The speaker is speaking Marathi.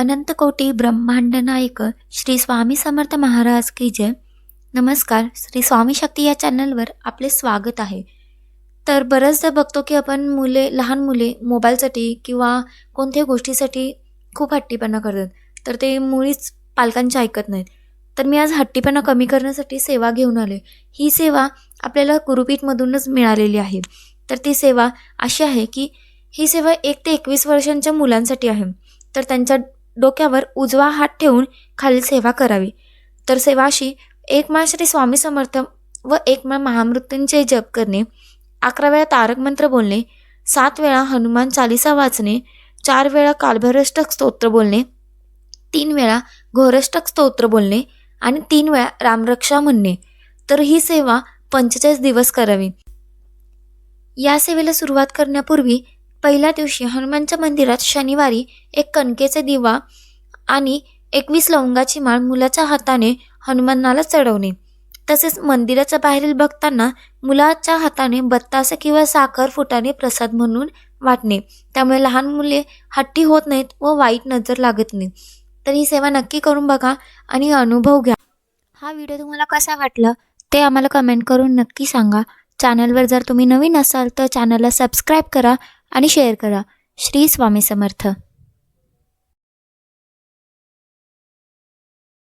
अनंत कोटी ब्रह्मांड नायक श्री स्वामी समर्थ महाराज की जय. नमस्कार. श्री स्वामी शक्ती या चॅनलवर आपले स्वागत आहे. तर बऱ्याचदा बघतो की आपण मुले लहान मुले मोबाईलसाठी किंवा कोणत्याही गोष्टीसाठी खूप हट्टीपणा करतात. तर ते मुळीच पालकांचे ऐकत नाहीत. तर मी आज हट्टीपणा कमी करण्यासाठी सेवा घेऊन आले. ही सेवा आपल्याला गुरुपीठमधूनच मिळालेली आहे. तर ती सेवा अशी आहे की ही सेवा एक ते एकवीस वर्षांच्या मुलांसाठी आहे. तर त्यांच्या डोक्यावर उजवा हात ठेवून खालील सेवा करावी. तर सेवा अशी एक माळ श्री स्वामी समर्थ व एक माळ महामृत्यूंचे जप करणे. अकरा वेळा तारक मंत्र बोलणे. सात वेळा हनुमान चालिसा वाचणे. चार वेळा कालभैरष्टक स्तोत्र बोलणे. तीन वेळा घोरष्टक स्तोत्र बोलणे आणि तीन वेळा रामरक्षा म्हणणे. तर ही सेवा पंचेचाळीस दिवस करावी. या सेवेला सुरुवात करण्यापूर्वी पहिल्या दिवशी हनुमानच्या मंदिरात शनिवारी एक कणकेचा दिवा आणि एकवीस लवंगाची माळ मुलाच्या हाताने हनुमानाला चढवणे. तसेच मंदिराच्या बाहेरील भक्तांना मुलाच्या हाताने बत्तासे किंवा साखर फुटाने प्रसाद म्हणून वाटणे. त्यामुळे लहान मुले हट्टी होत नाहीत व वाईट नजर लागत नाही. तर ही सेवा नक्की करून बघा आणि अनुभव घ्या. हा व्हिडिओ तुम्हाला कसा वाटला ते आम्हाला कमेंट करून नक्की सांगा. चॅनलवर जर तुम्ही नवीन असाल तर चॅनलला सबस्क्राईब करा आणि शेअर करा. श्री स्वामी समर्थ.